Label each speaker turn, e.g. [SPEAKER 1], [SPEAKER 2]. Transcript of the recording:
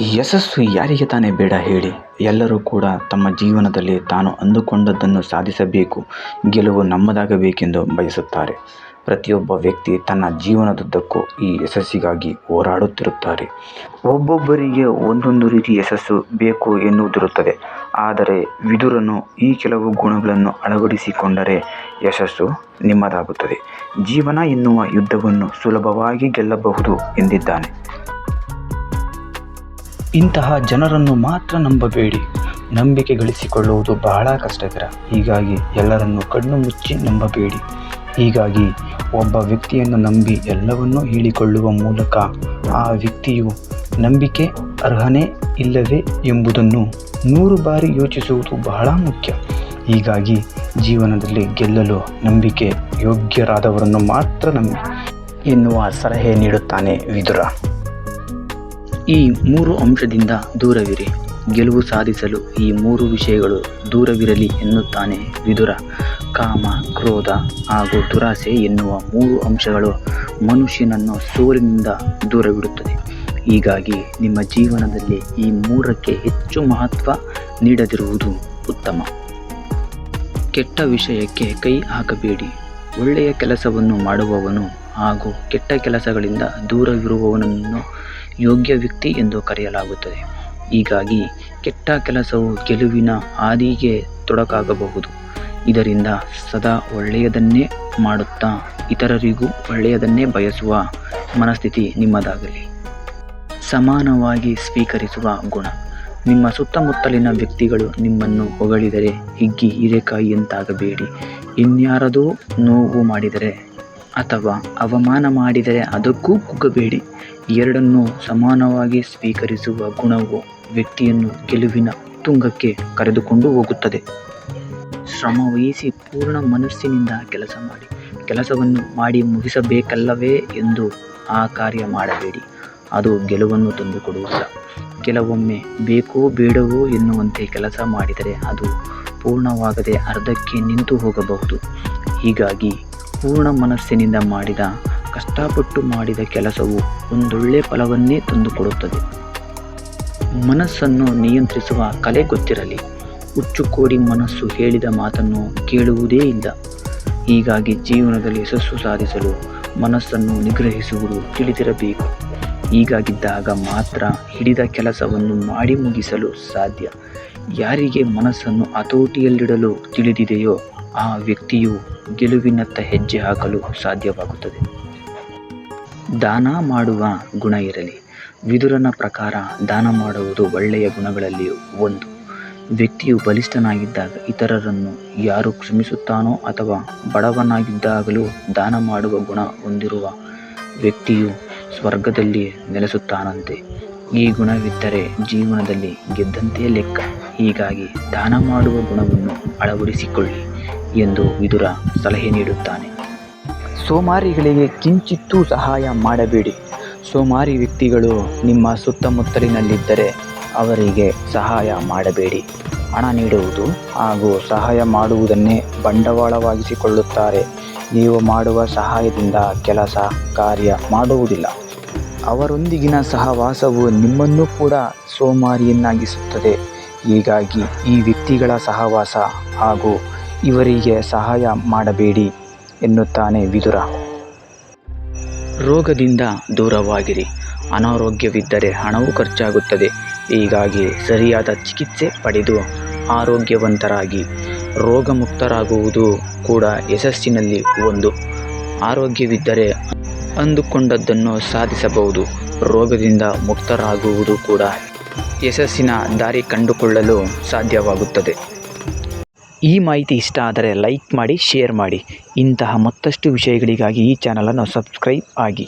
[SPEAKER 1] ಯಶಸ್ಸು ಯಾರಿಗೆ ತಾನೇ ಬೇಡ ಹೇಳಿ. ಎಲ್ಲರೂ ಕೂಡ ತಮ್ಮ ಜೀವನದಲ್ಲಿ ತಾನು ಅಂದುಕೊಂಡದ್ದನ್ನು ಸಾಧಿಸಬೇಕು. ಗೆಲುವು ನಮ್ಮದಾಗಬೇಕೆಂದು ಬಯಸುತ್ತಾರೆ. ಪ್ರತಿಯೊಬ್ಬ ವ್ಯಕ್ತಿ ತನ್ನ ಜೀವನದುದ್ದಕ್ಕೂ ಈ ಯಶಸ್ಸಿಗಾಗಿ ಹೋರಾಡುತ್ತಿರುತ್ತಾರೆ. ಒಬ್ಬೊಬ್ಬರಿಗೆ ಒಂದೊಂದು ರೀತಿ ಯಶಸ್ಸು ಬೇಕು ಎನ್ನುವುದಿರುತ್ತದೆ. ಆದರೆ ವಿದುರನು ಈ ಕೆಲವು ಗುಣಗಳನ್ನು ಅಳವಡಿಸಿಕೊಂಡರೆ ಯಶಸ್ಸು ನಿಮ್ಮದಾಗುತ್ತದೆ. ಜೀವನ ಎನ್ನುವ ಯುದ್ಧವನ್ನು ಸುಲಭವಾಗಿ ಗೆಲ್ಲಬಹುದು ಎಂದಿದ್ದಾನೆ.
[SPEAKER 2] ಇಂತಹ ಜನರನ್ನು ಮಾತ್ರ ನಂಬಬೇಡಿ. ನಂಬಿಕೆ ಗಳಿಸಿಕೊಳ್ಳುವುದು ಬಹಳ ಕಷ್ಟಕರ ಹೀಗಾಗಿ ಎಲ್ಲರನ್ನು ಕಣ್ಣು ಮುಚ್ಚಿ ನಂಬಬೇಡಿ. ಹೀಗಾಗಿ ಒಬ್ಬ ವ್ಯಕ್ತಿಯನ್ನು ನಂಬಿ ಎಲ್ಲವನ್ನೂ ಹೇಳಿಕೊಳ್ಳುವ ಮೂಲಕ ಆ ವ್ಯಕ್ತಿಯು ನಂಬಿಕೆ ಅರ್ಹನೇ ಇಲ್ಲವೇ ಎಂಬುದನ್ನು ನೂರು ಬಾರಿ ಯೋಚಿಸುವುದು ಬಹಳ ಮುಖ್ಯ. ಹೀಗಾಗಿ ಜೀವನದಲ್ಲಿ ಗೆಲ್ಲಲು ನಂಬಿಕೆ ಯೋಗ್ಯರಾದವರನ್ನು ಮಾತ್ರ ನಂಬಿ ಎನ್ನುವ ಸಲಹೆ ನೀಡುತ್ತಾನೆ ವಿದುರ. ಈ ಮೂರು ಅಂಶದಿಂದ ದೂರವಿರಿ. ಗೆಲುವು ಸಾಧಿಸಲು ಈ ಮೂರು ವಿಷಯಗಳು ದೂರವಿರಲಿ ಎನ್ನುತ್ತಾನೆ ವಿದುರ. ಕಾಮ, ಕ್ರೋಧ ಹಾಗೂ ದುರಾಸೆ ಎನ್ನುವ ಮೂರು ಅಂಶಗಳು ಮನುಷ್ಯನನ್ನು ಸೋಲಿನಿಂದ ದೂರವಿಡುತ್ತದೆ ಹೀಗಾಗಿ ನಿಮ್ಮ ಜೀವನದಲ್ಲಿ ಈ ಮೂರಕ್ಕೆ ಹೆಚ್ಚು ಮಹತ್ವ ನೀಡದಿರುವುದು ಉತ್ತಮ. ಕೆಟ್ಟ ವಿಷಯಕ್ಕೆ ಕೈ ಹಾಕಬೇಡಿ. ಒಳ್ಳೆಯ ಕೆಲಸವನ್ನು ಮಾಡುವವನು ಹಾಗೂ ಕೆಟ್ಟ ಕೆಲಸಗಳಿಂದ ದೂರವಿರುವವನನ್ನು ಯೋಗ್ಯ ವ್ಯಕ್ತಿ ಎಂದು ಕರೆಯಲಾಗುತ್ತದೆ. ಹೀಗಾಗಿ ಕೆಟ್ಟ ಕೆಲಸವು ಗೆಲುವಿನ ಹಾದಿಗೆ ತೊಡಕಾಗಬಹುದು. ಇದರಿಂದ ಸದಾ ಒಳ್ಳೆಯದನ್ನೇ ಮಾಡುತ್ತಾ ಇತರರಿಗೂ ಒಳ್ಳೆಯದನ್ನೇ ಬಯಸುವ ಮನಸ್ಥಿತಿ ನಿಮ್ಮದಾಗಲಿ. ಸಮಾನವಾಗಿ ಸ್ವೀಕರಿಸುವ ಗುಣ. ನಿಮ್ಮ ಸುತ್ತಮುತ್ತಲಿನ ವ್ಯಕ್ತಿಗಳು ನಿಮ್ಮನ್ನು ಹೊಗಳಿದರೆ ಹಿಗ್ಗಿ ಹೀರೆಕಾಯಿಯಂತಾಗಬೇಡಿ ಇನ್ಯಾರದೋ ನೋವು ಮಾಡಿದರೆ ಅಥವಾ ಅವಮಾನ ಮಾಡಿದರೆ ಅದಕ್ಕೂ ಕುಗ್ಗಬೇಡಿ ಎರಡನ್ನೂ ಸಮಾನವಾಗಿ ಸ್ವೀಕರಿಸುವ ಗುಣವು ವ್ಯಕ್ತಿಯನ್ನು ಗೆಲುವಿನ ತುಂಗಕ್ಕೆ ಕರೆದುಕೊಂಡು ಹೋಗುತ್ತದೆ. ಶ್ರಮವಹಿಸಿ ಪೂರ್ಣ ಮನಸ್ಸಿನಿಂದ ಕೆಲಸ ಮಾಡಿ. ಕೆಲಸವನ್ನು ಮಾಡಿ ಮುಗಿಸಬೇಕಲ್ಲವೇ ಎಂದು ಆ ಕಾರ್ಯ ಮಾಡಬೇಡಿ. ಅದು ಗೆಲುವನ್ನು ತಂದುಕೊಡುವುದಿಲ್ಲ. ಕೆಲವೊಮ್ಮೆ ಬೇಕೋ ಬೇಡವೋ ಎನ್ನುವಂತೆ ಕೆಲಸ ಮಾಡಿದರೆ ಅದು ಪೂರ್ಣವಾಗದೆ ಅರ್ಧಕ್ಕೆ ನಿಂತು ಹೋಗಬಹುದು. ಹೀಗಾಗಿ ಪೂರ್ಣ ಮನಸ್ಸಿನಿಂದ ಮಾಡಿದ, ಕಷ್ಟಪಟ್ಟು ಮಾಡಿದ ಕೆಲಸವು ಒಂದೊಳ್ಳೆ ಫಲವನ್ನೇ ತಂದುಕೊಡುತ್ತದೆ. ಮನಸ್ಸನ್ನು ನಿಯಂತ್ರಿಸುವ ಕಲೆ ಗೊತ್ತಿರಲಿ. ಹುಚ್ಚುಕೋಡಿ ಮನಸ್ಸು ಹೇಳಿದ ಮಾತನ್ನು ಕೇಳುವುದೇ ಇಲ್ಲ. ಹೀಗಾಗಿ ಜೀವನದಲ್ಲಿ ಯಶಸ್ಸು ಸಾಧಿಸಲು ಮನಸ್ಸನ್ನು ನಿಗ್ರಹಿಸುವುದು ತಿಳಿದಿರಬೇಕು. ಹೀಗಾಗಿದ್ದಾಗ ಮಾತ್ರ ಹಿಡಿದ ಕೆಲಸವನ್ನು ಮಾಡಿ ಮುಗಿಸಲು ಸಾಧ್ಯ. ಯಾರಿಗೆ ಮನಸ್ಸನ್ನು ಹತೋಟಿಯಲ್ಲಿಡಲು ತಿಳಿದಿದೆಯೋ ಆ ವ್ಯಕ್ತಿಯು ಗೆಲುವಿನತ್ತ ಹೆಜ್ಜೆ ಹಾಕಲು ಸಾಧ್ಯವಾಗುತ್ತದೆ. ದಾನ ಮಾಡುವ ಗುಣ ಇರಲಿ. ವಿದುರನ ಪ್ರಕಾರ ದಾನ ಮಾಡುವುದು ಒಳ್ಳೆಯ ಗುಣಗಳಲ್ಲಿ ಒಂದು. ವ್ಯಕ್ತಿಯು ಬಲಿಷ್ಠನಾಗಿದ್ದಾಗ ಇತರರನ್ನು ಯಾರು ಕ್ಷಮಿಸುತ್ತಾನೋ ಅಥವಾ ಬಡವನಾಗಿದ್ದಾಗಲೂ ದಾನ ಮಾಡುವ ಗುಣ ಹೊಂದಿರುವ ವ್ಯಕ್ತಿಯು ಸ್ವರ್ಗದಲ್ಲಿ ನೆಲೆಸುತ್ತಾನಂತೆ. ಈ ಗುಣವಿದ್ದರೆ ಜೀವನದಲ್ಲಿ ಗೆದ್ದಂತೆಯೇ ಲೆಕ್ಕ. ಹೀಗಾಗಿ ದಾನ ಮಾಡುವ ಗುಣವನ್ನು ಅಳವಡಿಸಿಕೊಳ್ಳಿ. ಎಂದು ವಿದುರ ಸಲಹೆ ನೀಡುತ್ತಾನೆ. ಸೋಮಾರಿಗಳಿಗೆ ಕಿಂಚಿತ್ತೂ ಸಹಾಯ ಮಾಡಬೇಡಿ. ಸೋಮಾರಿ ವ್ಯಕ್ತಿಗಳು ನಿಮ್ಮ ಸುತ್ತಮುತ್ತಲಿನಲ್ಲಿದ್ದರೆ ಅವರಿಗೆ ಸಹಾಯ ಮಾಡಬೇಡಿ. ಹಣ ನೀಡುವುದು ಹಾಗೂ ಸಹಾಯ ಮಾಡುವುದನ್ನೇ ಬಂಡವಾಳವಾಗಿಸಿಕೊಳ್ಳುತ್ತಾರೆ. ನೀವು ಮಾಡುವ ಸಹಾಯದಿಂದ ಕೆಲಸ, ಕಾರ್ಯ ಮಾಡುವುದಿಲ್ಲ. ಅವರೊಂದಿಗಿನ ಸಹವಾಸವು ನಿಮ್ಮನ್ನು ಕೂಡ ಸೋಮಾರಿಯನ್ನಾಗಿಸುತ್ತದೆ. ಹೀಗಾಗಿ ಈ ವ್ಯಕ್ತಿಗಳ ಸಹವಾಸ ಹಾಗೂ ಇವರಿಗೆ ಸಹಾಯ ಮಾಡಬೇಡಿ ಎನ್ನುತ್ತಾನೆ ವಿದುರ. ರೋಗದಿಂದ ದೂರವಾಗಿರಿ. ಅನಾರೋಗ್ಯವಿದ್ದರೆ ಹಣವು ಖರ್ಚಾಗುತ್ತದೆ. ಹೀಗಾಗಿ ಸರಿಯಾದ ಚಿಕಿತ್ಸೆ ಪಡೆದು ಆರೋಗ್ಯವಂತರಾಗಿ. ರೋಗಮುಕ್ತರಾಗುವುದು ಕೂಡ ಯಶಸ್ಸಿನಲ್ಲಿ ಒಂದು. ಆರೋಗ್ಯವಿದ್ದರೆ ಅಂದುಕೊಂಡದ್ದನ್ನು ಸಾಧಿಸಬಹುದು. ರೋಗದಿಂದ ಮುಕ್ತರಾಗುವುದು ಕೂಡ ಯಶಸ್ಸಿನ ದಾರಿ ಕಂಡುಕೊಳ್ಳಲು ಸಾಧ್ಯವಾಗುತ್ತದೆ. ಈ ಮಾಹಿತಿ ಇಷ್ಟ ಆದರೆ ಲೈಕ್ ಮಾಡಿ, ಶೇರ್ ಮಾಡಿ. ಇಂತಹ ಮತ್ತಷ್ಟು ವಿಷಯಗಳಿಗಾಗಿ ಈ ಚಾನಲನ್ನು ಸಬ್ಸ್ಕ್ರೈಬ್ ಆಗಿ.